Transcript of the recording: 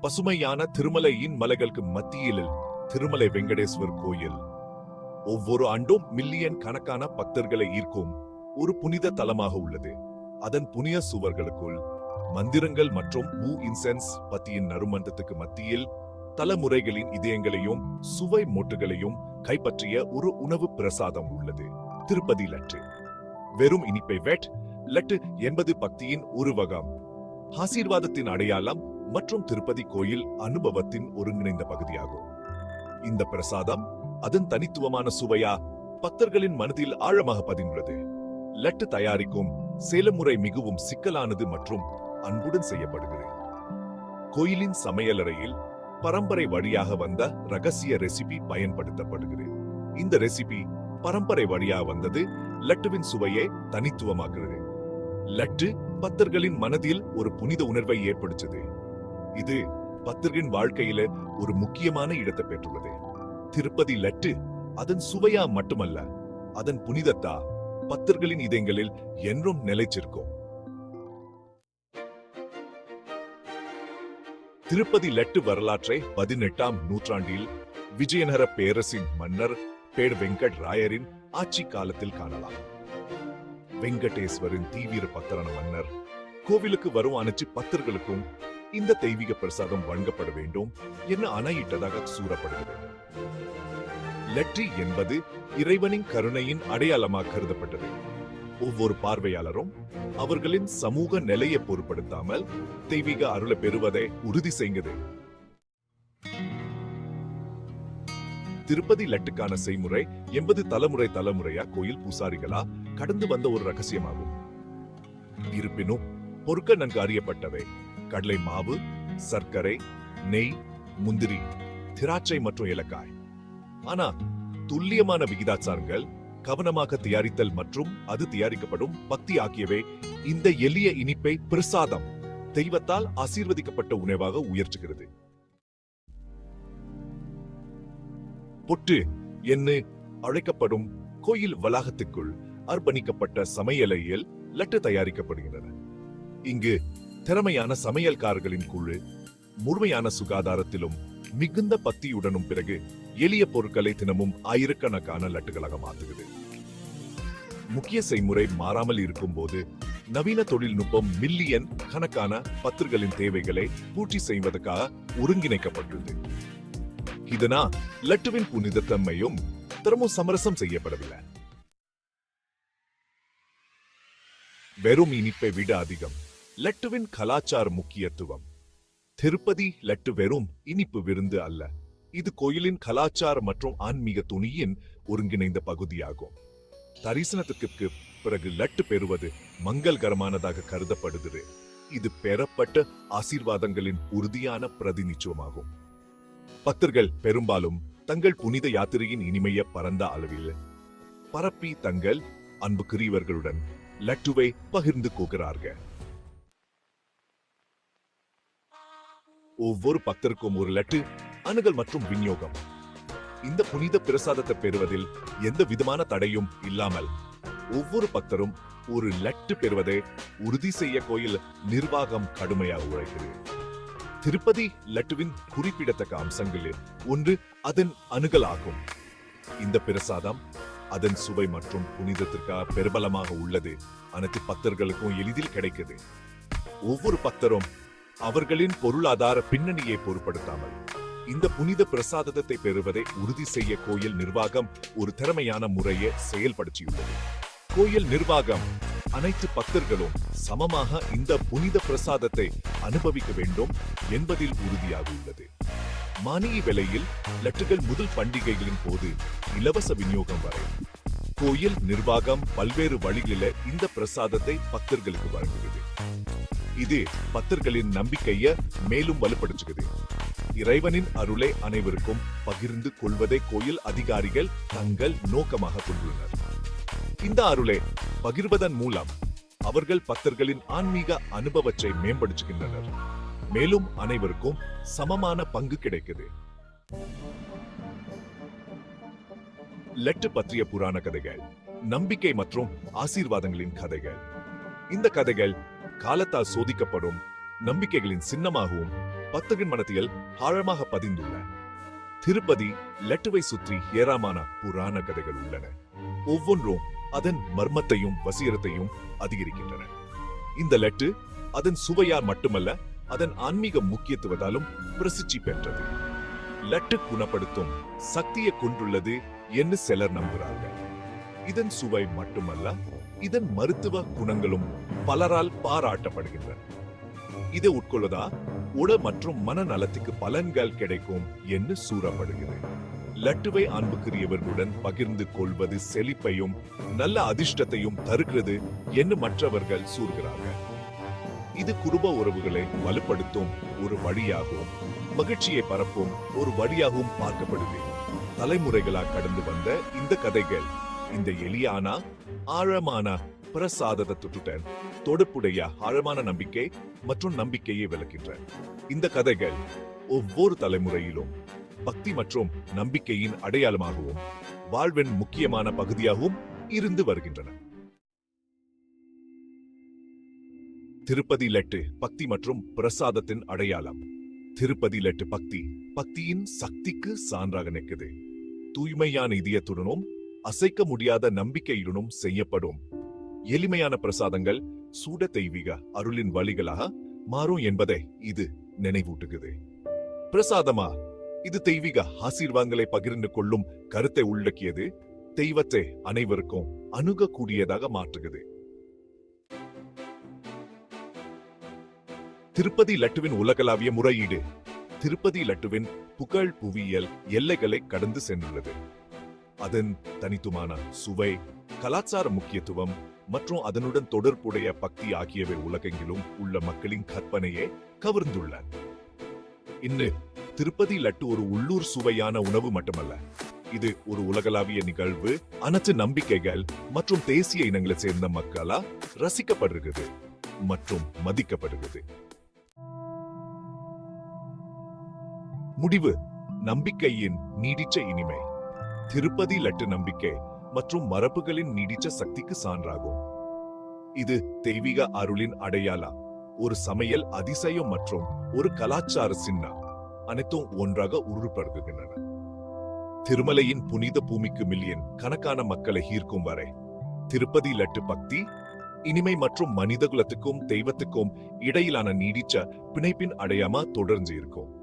பசுமையான திருமலையின் மலைகளுக்கு மத்தியில் திருமலை வெங்கடேஸ்வர் கோயில். ஒவ்வொரு ஆண்டும் மில்லியன் கணக்கான பக்தர்களை ஈர்க்கும் ஒரு புனித தலமாக உள்ளது. அதன் புனித சுவர்களுக்குள் மந்திரங்கள் மற்றும் மூ இன்சென்ஸ் பத்தியின் நறுமண்டத்துக்கு மத்தியில் தலைமுறைகளின் இதயங்களையும் சுவை மொட்டுகளையும் கைப்பற்றிய ஒரு உணவு பிரசாதம் உள்ளது. திருப்பதி லட்டு. வெறும் இனிப்பை வெட் லட்டு என்பது பக்தியின் உருவகம். ஆசீர்வாதத்தின் அடையாளம் மற்றும் திருப்பதி கோயில் அனுபவத்தின் ஒருங்கிணைந்த பகுதியாகும். இந்த பிரசாதம் அதன் தனித்துவமான சுவையா பக்தர்களின் மனதில் ஆழமாக பதிந்துள்ளது. லட்டு தயாரிக்கும் செயலமுறை மிகவும் சிக்கலானது மற்றும் அன்புடன் செய்யப்படுகிறது. கோயிலின் சமையலறையில் பரம்பரை வழியாக வந்த ரகசிய ரெசிபி பயன்படுத்தப்படுகிறது. இந்த ரெசிபி பரம்பரை வழியாக வந்தது லட்டுவின் சுவையை தனித்துவமாக்குகிறது. லட்டு பக்தர்களின் மனதில் ஒரு புனித உணர்வை ஏற்படுத்தது. இது பக்தர்களின் வாழ்க்கையில ஒரு முக்கியமான இடத்தை பெற்றுள்ளது. திருப்பதி லட்டு அதன் சுவையா மட்டுமல்ல அதன் புனிதத்தா பக்தர்களின் இதயங்களில் என்றும் நிலைச்சிருக்கும் திருப்பதி லட்டு வரலாற்றை பதினெட்டாம் நூற்றாண்டில் விஜயநகர பேரரசின் மன்னர் பேர் வெங்கட் ராயரின் ஆட்சி காலத்தில் காணலாம். வெங்கடேஸ்வரின் தீவிர பக்தரான மன்னர் கோவிலுக்கு வரும் அனைத்து பக்தர்களுக்கும் இந்த தெய்வீக பிரசாதம் வழங்கப்பட வேண்டும் என அணையிட்டதாக கூறப்படுகிறது. லட்டி என்பது இறைவனின் கருணையின் அடையாளமாக கருதப்பட்டது. ஒவ்வொரு பார்வையாளரும் அவர்களின் சமூக நிலையை பொருட்படுத்தாமல் தெய்வீக அருளை பெறுவதை உறுதி செய்கிறது திருப்பதி லட்டுக்கான செய்முறை எண்பது தலைமுறை தலைமுறையா கோயில் பூசாரிகளா கடந்து வந்த ஒரு ரகசியமாகும். இருப்பினும் பொருட்கள் நன்கு அறியப்பட்டவை. கடலை மாவு சர்க்கரை நெய் முந்திரி திராட்சை மற்றும் ஏலக்காய். ஆனா துல்லியமான விகிதாச்சாரங்கள் கவனமாக தயாரித்தல் மற்றும் அது தயாரிக்கப்படும் பக்தி ஆகியவை இந்த எளிய இனிப்பை பிரசாதம் தெய்வத்தால் ஆசீர்வதிக்கப்பட்ட உணவாக உயர்த்துகிறது. பொட்டு என்று அழைக்கப்படும் கோயில் வளாகத்துக்குள் அர்ப்பணிக்கப்பட்ட சமையலையில் லட்டு தயாரிக்கப்படுகின்றன. இங்கு திறமையான சமையல்காரர்களின் குழு முழுமையான சுகாதாரத்திலும் மிகுந்த பத்தியுடனும் பிறகு எளிய பொருட்களை தினமும் ஆயிரக்கணக்கான லட்டுகளாக மாற்றுகிறது. முக்கிய செய்முறை மாறாமல் இருக்கும்போது நவீன தொழில்நுட்பம் மில்லியன் கணக்கான பத்திர்களின் தேவைகளை பூர்த்தி செய்வதற்காக ஒருங்கிணைக்கப்பட்டுள்ளது. இதனா லட்டுவின் புனிதத்தன்மையும் திறமும் சமரசம் செய்யப்படவில்லை. வெறும் இனிப்பை விட அதிகம். லட்டுவின் கலாச்சார முக்கியத்துவம். திருப்பதி லட்டு வெறும் இனிப்பு விருந்து அல்ல. இது கோயிலின் கலாச்சார மற்றும் ஆன்மீக துணியின் ஒருங்கிணைந்த பகுதியாகும். தரிசனத்துக்கு பிறகு லட்டு பெறுவது மங்கள்கரமானதாக கருதப்படுகிறது. இது பெறப்பட்ட ஆசீர்வாதங்களின் உறுதியான பிரதிநிச்சுவமாகும் பக்தர்கள் பெரும்பாலும் தங்கள் புனித யாத்திரையின் இனிமைய பரந்த அளவில் பரப்பி தங்கள் அன்புக்குரியவர்களுடன் லட்டுவை பகிர்ந்து கொள்கிறார்கள். ஒவ்வொரு பக்தருக்கும் ஒரு லட்டு அணுகல் மற்றும் விநியோகம். இந்த புனித பிரசாதத்தை பெறுவதில் எந்த விதமான தடையும் இல்லாமல் ஒவ்வொரு பக்தரும் ஒரு லட்டு பெறுவதை உறுதி செய்ய கோயில் நிர்வாகம் கடுமையாக உழைக்கிறது திருப்பதி லட்டுவின் குறிப்பிடத்தக்க அம்சங்களில் ஒன்று அதன் அணுகல் ஆகும். இந்த பிரசாதம் அதன் சுவை மற்றும் புனிதத்திற்காக பெருபலமாக உள்ளது. அனைத்து பக்தர்களுக்கும் எளிதில் கிடைக்குது. ஒவ்வொரு பக்தரும் அவர்களின் பொருளாதார பின்னணியை பொருட்படுத்தாமல் இந்த புனித பிரசாதத்தை பெறுவதை உறுதி செய்ய கோயில் நிர்வாகம் ஒரு திறமையான முறையை செயல்படுத்தியுள்ளது. கோயில் நிர்வாகம் அனைத்து பக்தர்களும் சமமாக இந்த புனித பிரசாதத்தை அனுபவிக்க வேண்டும் என்பதில் உறுதியாக உள்ளது மானிய விலையில் லட்டுகள் முதல் பண்டிகைகளின் போது இலவச விநியோகம் வரை கோயில் நிர்வாகம் பல்வேறு வழிகளில இந்த பிரசாதத்தை பக்தர்களுக்கு வழங்குகிறது. இது பக்தர்களின் நம்பிக்கைய மேலும் வலுப்படுத்துகிறது. இறைவனின் அருளை அனைவருக்கும் பகிர்ந்து கொள்வதை கோயில் அதிகாரிகள் தங்கள் நோக்கமாக கொண்டுள்ளனர். இந்த அருளை பகிர்வதன் மூலம் அவர்கள் பக்தர்களின் ஆன்மீக அனுபவத்தை மேம்படுத்துகின்றனர். மேலும் அனைவருக்கும் சமமான பங்கு கிடைக்குது. லெட்டு பற்றிய புராண கதைகள் நம்பிக்கை மற்றும் ஆசீர்வாதங்களின் கதைகள். இந்த கதைகள் காலத்தால் சோதிக்கப்படும் நம்பிக்கைகளின் சின்னமாகவும் பத்தகின் மனத்தியல் ஆழமாக பதிந்துள்ள. திருப்பதி லட்டுவை சுற்றி ஏராளமான புராண கதைகள் உள்ளன. ஒவ்வொன்றும் அதன் மர்மத்தையும் வசீரத்தையும் அதிகரிக்கின்றன. இந்த லட்டு அதன் சுவையால் மட்டுமல்ல அதன் ஆன்மீக முக்கியத்துவத்தாலும் பிரசித்தி பெற்றது. லட்டு குணப்படுத்தும் சக்தியை கொண்டுள்ளது என்று சிலர் நம்புகிறார்கள். இதன் சுவை மட்டுமல்ல இதன் மருத்துவ குணங்களும் பலரால் பாராட்டப்படுகின்றன. இதை உட்கொள்வதா? உட மற்றும் மனநலத்துக்கு பலன்கள் கிடைக்கும் என்று சூறப்படுகிறது. லட்டுவை அன்புக்குரியவர்களுடன் பகிர்ந்து கொள்வது செழிப்பையும் நல்ல அதிர்ஷ்டத்தையும் தருகிறது என்று மற்றவர்கள் சூறுகிறார்கள். இது குடும்ப உறவுகளை வலுப்படுத்தும் ஒரு வழியாகவும் மகிழ்ச்சியை பரப்பும் ஒரு வழியாகவும் பார்க்கப்படுது தலைமுறைகளாக கடந்து வந்த இந்த கதைகள் இந்த எளியான ஆழமான பிரசாதத்தை பிரசாதத்துடன் தொடுப்புடைய ஆழமான நம்பிக்கை மற்றும் நம்பிக்கையை விளக்கின்றன இந்த கதைகள் ஒவ்வொரு தலைமுறையிலும் பக்தி மற்றும் நம்பிக்கையின் அடையாளமாகவும் வாழ்வின் முக்கியமான பகுதியாகவும் இருந்து வருகின்றன. திருப்பதி லட்டு பக்தி மற்றும் பிரசாதத்தின் அடையாளம். திருப்பதி லட்டு பக்தி பக்தியின் சக்திக்கு சான்றாக நிற்குது. தூய்மையான இதயத்துடனும் அசைக்க முடியாத நம்பிக்கையுடனும் செய்யப்படும். எளிமையான பிரசாதங்கள் சூட தெய்வீக அருளின் வழிகளாக மாறும் என்பதை இது நினைவூட்டுகிறது. பிரசாதமா? இது தெய்வீக ஆசீர்வாதங்களை பகிர்ந்து கொள்ளும் கருத்தை உள்ளக்கியது தெய்வத்தை அனைவருக்கும் அணுகக்கூடியதாக மாற்றுகிறது. திருப்பதி லட்டுவின் உலகளாவிய முறையீடு. திருப்பதி லட்டுவின் புகழ் புவியியல் எல்லைகளை கடந்து சென்றுள்ளது. அதன் தனித்துவமான சுவை கலாச்சார முக்கியத்துவம் மற்றும் அதனுடன் தொடர்புடைய பக்தி ஆகியவை உலகெங்கிலும் உள்ள மக்களின் கற்பனையை கவர்ந்துள்ள. இன்று திருப்பதி லட்டு ஒரு உள்ளூர் சுவையான உணவு மட்டுமல்ல. இது ஒரு உலகளாவிய நிகழ்வு அனைத்து நம்பிக்கைகள் மற்றும் தேசிய இனங்களை சேர்ந்த மக்களா ரசிக்கப்படுகிறது மற்றும் மதிக்கப்படுகிறது. முடிவு நம்பிக்கையின் நீடிச்ச இனிமை. திருப்பதி லட்டு நம்பிக்கை மற்றும் மரபுகளின் நீடிச்ச சக்திக்கு சான்றாகும். இது தெய்வீக அருளின் அடையாளம் ஒரு சமையல் அதிசயம் மற்றும் ஒரு கலாச்சார சின்னம் அனைத்தும் ஒன்றாக உருப்படுகின்றன. திருமலையின் புனித பூமிக்கு மில்லியன் கணக்கான மக்களை ஈர்க்கும் வரை திருப்பதி லட்டு பக்தி இனிமை மற்றும் மனித குலத்துக்கும் தெய்வத்துக்கும் இடையிலான நீடிச்ச பிணைப்பின் அடையாம தொடர்ந்து இருக்கும்.